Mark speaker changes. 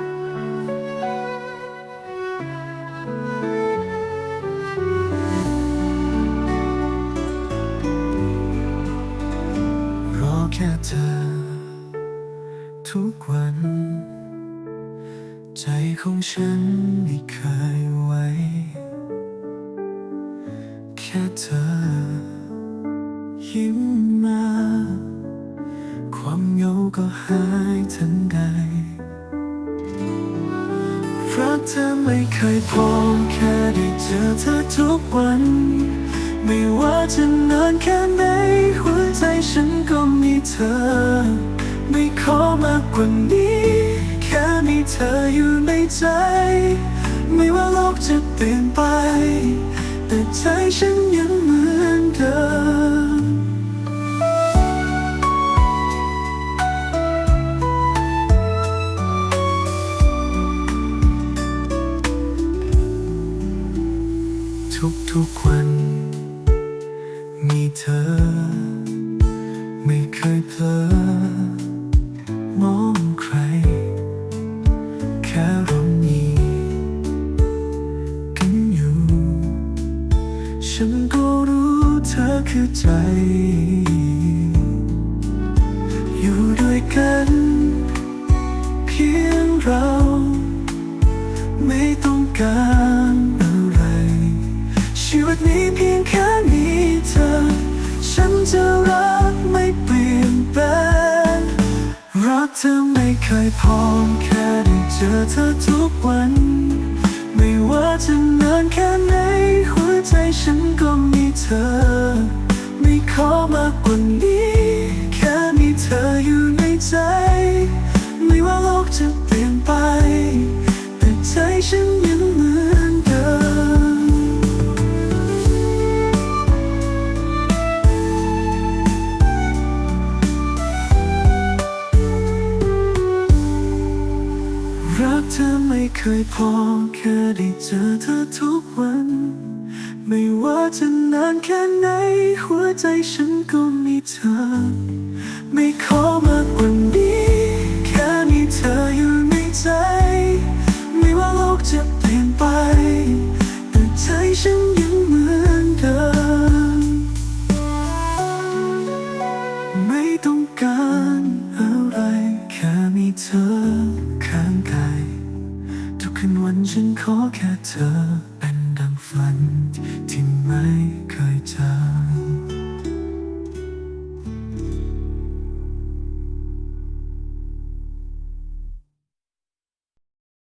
Speaker 1: รอแค่เธอ ทุกวัน ใจของฉันไม่เคยไว้ แค่เธอ ยิ้มมา ความเหงาก็หายทันใด รักเธอไม่เคยพอแค่ได้เจอเธอทุกวัน ไม่ว่าจะนานแค่ไหนหัวใจฉันก็มีเธอ ไม่ขอมากกว่านี้ แค่มีเธออยู่ในใจ ไม่ว่าโลกจะเปลี่ยนไป ทุกๆวัน มีเธอ ไม่เคยเผลอมองใคร แค่เรามีกันอยู่ ฉันก็รู้เธอคือใจ อยู่ด้วยกัน เพียงเรา ยงแค่มีเธอ ฉันจะรักไม่เปลี่ยนแปลงรักเธอไม่เคยพอแค่ได้เจอเธอทุกวัน ไม่ว่าจะนานแค่ไหน หัวใจฉันก็มีเธอ ไม่ขอมากกว่านี้ แค่มีเธออยู่ในใจ ไม่ว่าโลกจะเปลี่ยนไป แต่ใจฉันยัง ไม่เคยพอแค่ได้เจอเธอทุกวัน ไม่ว่าจะนานแค่ไหน หัวใจฉันก็มีเธอ ไม่ขอมากกว่านี้ แค่มีเธออยู่ในใจ ไม่ว่าโลกจะเปลี่ยนไป แต่ใจฉันยังเหมือนเดิม ไม่ต้องการอะไร แค่มีเธอ ฉันขอแค่เธอเป็นดังฝันที่